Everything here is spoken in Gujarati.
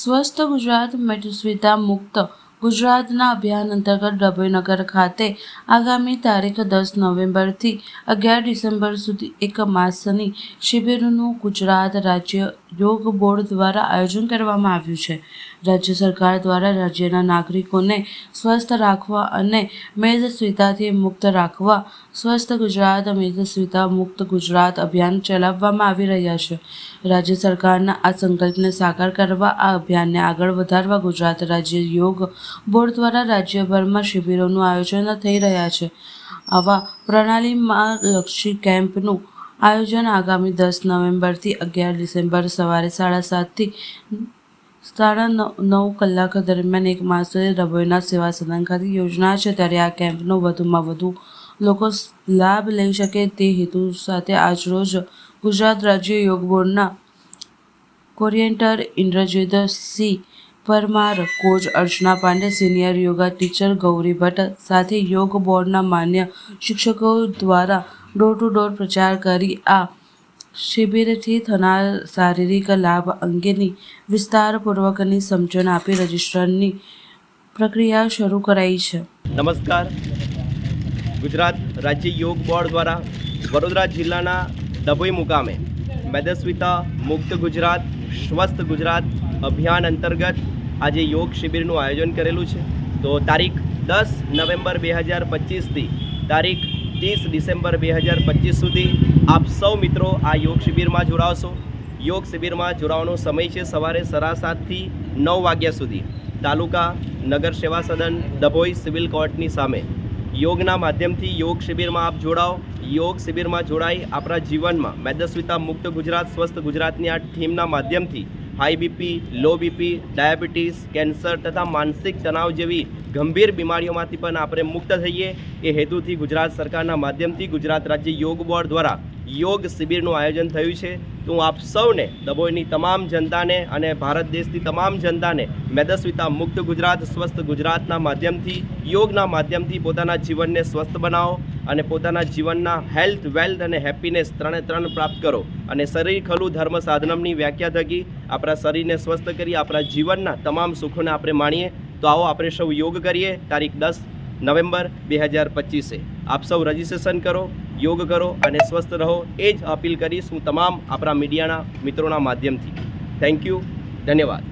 સ્વસ્થ ગુજરાત મેદસ્વીતા મુક્ત ગુજરાતના અભિયાન અંતર્ગત ડભોઈનગર ખાતે આગામી તારીખ દસ નવેમ્બરથી અગિયાર ડિસેમ્બર સુધી એક માસની શિબિરનું ગુજરાત રાજ્ય યોગ બોર્ડ દ્વારા આયોજન કરવામાં આવ્યું છે. રાજ્ય સરકાર દ્વારા રાજ્યના નાગરિકોને સ્વસ્થ રાખવા અને મેદસ્વીતાથી મુક્ત રાખવા સ્વસ્થ ગુજરાત મેદસ્વીતા મુક્ત ગુજરાત અભિયાન ચલાવવામાં આવી રહ્યા છે. રાજ્ય સરકારના આ સંકલ્પને સાકાર કરવા આ અભિયાનને આગળ વધારવા ગુજરાત રાજ્ય યોગ બોર્ડ દ્વારા રાજ્યભરમાં શિબિરોનું આયોજન થઈ રહ્યા છે. આવા પ્રણાલીમાં લક્ષી કેમ્પનું આયોજન આગામી દસ નવેમ્બરથી અગિયાર ડિસેમ્બર સવારે સાડા સાતથી સાડા નવ કલાક દરમિયાન એક માસ સુધી સેવા સદન ખાતે યોજના છે. ત્યારે આ કેમ્પનો વધુમાં વધુ લોકો લાભ લઈ શકે તે હેતુ સાથે આજરોજ ગુજરાત રાજ્ય યોગ બોર્ડના coordinator Indrajit Singh Parmar, coach Archana Pandey, senior yoga teacher Gauri Bhatt સાથે યોગ બોર્ડના માન્ય શિક્ષકો દ્વારા ડોર ટુ ડોર પ્રચાર કરી આ શિબિરથી થનાર શારીરિક લાભ અંગેની વિસ્તારપૂર્વકની સમજણ આપી રજિસ્ટ્રેશનની પ્રક્રિયા શરૂ કરાઈ છે. નમસ્કાર. ગુજરાત રાજ્ય યોગ બોર્ડ દ્વારા વડોદરા જિલ્લાના ડભોઈ મુકામે મેદસ્વીતા મુક્ત ગુજરાત, સ્વસ્થ ગુજરાત અભિયાન અંતર્ગત આજે યોગ શિબિરનું આયોજન કરેલું છે. તો તારીખ દસ નવેમ્બર બે હજાર પચીસથી તારીખ ત્રીસ ડિસેમ્બર બે હજાર પચીસ સુધી આપ સૌ મિત્રો આ યોગ શિબિરમાં જોડાવશો. યોગ શિબિરમાં જોડાવાનો સમય છે સવારે સરા સાતથી નવ વાગ્યા સુધી. તાલુકા નગર સેવા સદન ડભોઈ સિવિલ કોર્ટની સામે. યોગના માધ્યમથી યોગ શિબિરમાં આપ જોડાઓ. યોગ શિબિરમાં જોડાઈ આપણા જીવનમાં મેદસ્વિતા મુક્ત ગુજરાત, સ્વસ્થ ગુજરાતની આ થીમના માધ્યમથી high BP, low BP, diabetes, cancer તથા માનસિક તણાવ જેવી ગંભીર બીમારીઓમાંથી પણ આપણે મુક્ત થઈએ. એ હેતુથી ગુજરાત સરકારના માધ્યમથી ગુજરાત રાજ્ય યોગ બોર્ડ દ્વારા યોગ શિબિરનું આયોજન થયું છે. તો હું આપ સૌને, દબોઈની તમામ જનતાને અને ભારત દેશની તમામ જનતાને મેદસ્વીતા મુક્ત ગુજરાત, સ્વસ્થ ગુજરાતના માધ્યમથી, યોગના માધ્યમથી પોતાના જીવનને સ્વસ્થ બનાવો. અને પોતાના જીવનના હેલ્થ વેલ્થ અને હેપીનેસ ત્રણે ત્રણ પ્રાપ્ત કરો. અને શરીર ખલું ધર્મ સાધનમની વ્યાખ્યા થકી આપણા શરીરને સ્વસ્થ કરી આપણા જીવનના તમામ સુખોને આપણે માણીએ. તો આવો આપણે સૌ યોગ કરીએ. તારીખ દસ નવેમ્બર બે હજાર પચીસે. આપ સૌ રજિસ્ટ્રેશન કરો, યોગ કરો અને સ્વસ્થ રહો. એ જ અપીલ કરીશ હું તમામ આપણા મીડિયાના મિત્રોના માધ્યમથી. થેન્ક યુ ધન્યવાદ.